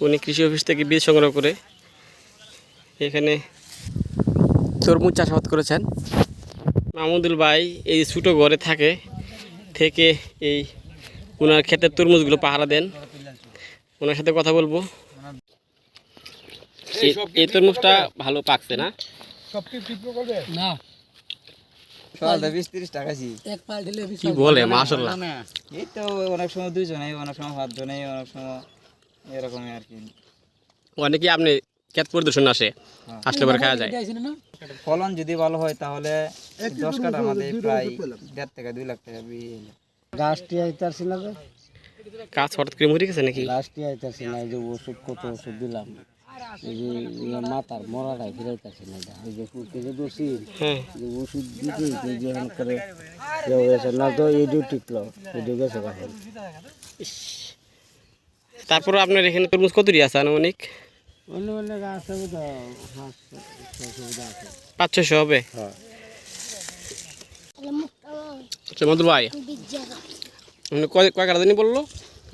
উনি কৃষি অফিস থেকে বীজ সংগ্রহ করে এখানে তরমুজ চাষাবাদ করেছেন। মাহমুদুল ভাই এই ছোটো ঘরে থাকে থেকে এই ওনার ক্ষেতের তরমুজগুলো পাহারা দেন। ওনার সাথে কথা বলব। এই- এই তরমুজটা ভালো পাকছে না? কি বলে মাশাল্লাহ এই তো অনেক সময় দুইজনে অনেক সময় পাঁচজনে অনেক সময় এরকমই আর কি। অনেকে আপনি ক্ষেত পরিদর্শন আসে? আসলে পরে খাওয়া যায়। ফলন যদি ভালো হয় তাহলে দশ কাঠার মধ্যে প্রায় দেড় থেকে দুই লাখ টাকা। লাস্টে আইতাছি না কাজ হঠাৎ করে মরে গেছে নাকি? লাস্টে আইতাছি না এই যে ওষুধ কত ওষুধ দিলাম। এই যে ইয়ে মাথার মরাটাই ফিরাইতাছি না। এই যে ফুটকে যে দোষী হ্যাঁ। যে ওষুধ দিতে এই যে এখন করে না তো এডিও টিকলো এডিও গেছে এখন তারপরে আপনার এখানে তরমুজ কতটি আছে আনুমানিক? পাঁচ ছশো হবে? হ্যাঁ। আচ্ছা মধুর ভাই। কয় কাটা জানি বলল?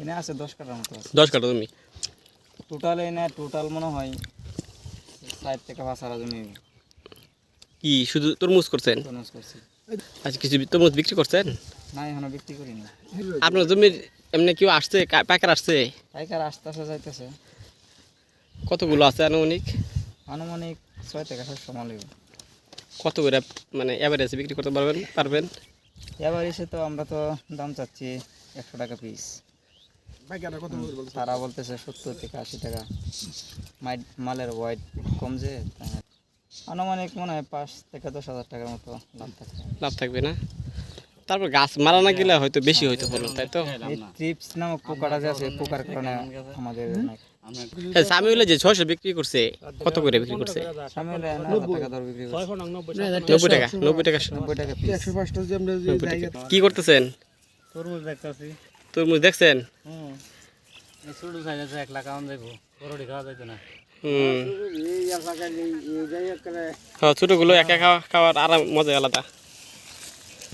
এনে আছে দশ কাঠার মতো দশ কাটা তুমি টোটাল এনে টোটাল মনে হয় ষাট থেকে পাঁচ হাজার জমি। কি শুধু তরমুজ করছেন? করছি। আচ্ছা কিছু তরমুজ বিক্রি করছেন? না এখনও বিক্রি করিনি। আপনার জমির এমনি কেউ আসছে? পাইকার আসছে? পাইকার আসতেছে যাইতেছে। কতগুলো আছে আনুমানিক? আনুমানিক ছয় থেকে সাতশো মাল। কত করে মানে অ্যাভারেজে বিক্রি করতে পারবেন পারবেন? এবার এসে তো আমরা তো দাম চাচ্ছি একশো টাকা পিস তারা বলতেছে সত্তর থেকে আশি টাকা। মালের ওয়েট কম যে তাই। আনুমানিক মনে হয় পাঁচ থেকে দশ হাজার টাকার মতো লাভ থাকে লাভ থাকবে না? তারপর গাছ মারা না গেলে হয়তো বেশি হয়তো ফলন তাই তো? ট্রিপস নামক পোকাটা যে আছে পোকার কারণে আমাদের হ্যাঁ সামিউলে যে ছয়শো বিক্রি করছে কত করে বিক্রি করছে? নব্বই টাকা নব্বই টাকা। নব্বই টাকা কি করতেছেন? তরমুজ দেখতেছি। তরমুজ দেখছেন? হুম। ছোট সাইজ আছে এক লাখ আম যাইব বড়টি খাওয়া যাইতো না। হ্যাঁ ছোটোগুলো একা খাওয়া খাওয়ার আরাম মজা আলাদা।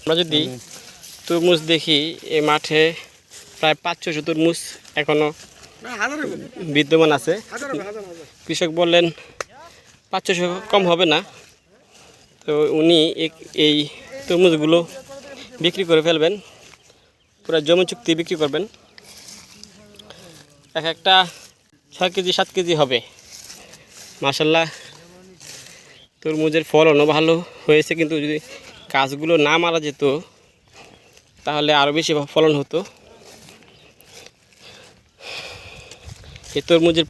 আমরা যদি তরমুজ দেখি এই মাঠে প্রায় পাঁচ ছশো তরমুজ এখনও বিদ্যমান আছে। কৃষক বললেন পাঁচ ছশো কম হবে না। তো উনি এই তরমুজগুলো বিক্রি করে ফেলবেন। পুরো জমি চুক্তি বিক্রি করবেন। এক একটা ছয় কেজি সাত কেজি হবে। মাসাল্লাহ তরমুজের ফলনও ভালো হয়েছে, কিন্তু যদি গাছগুলো না মারা যেত, তাহলে আরও বেশি ফলন হতো। এ তরমুজের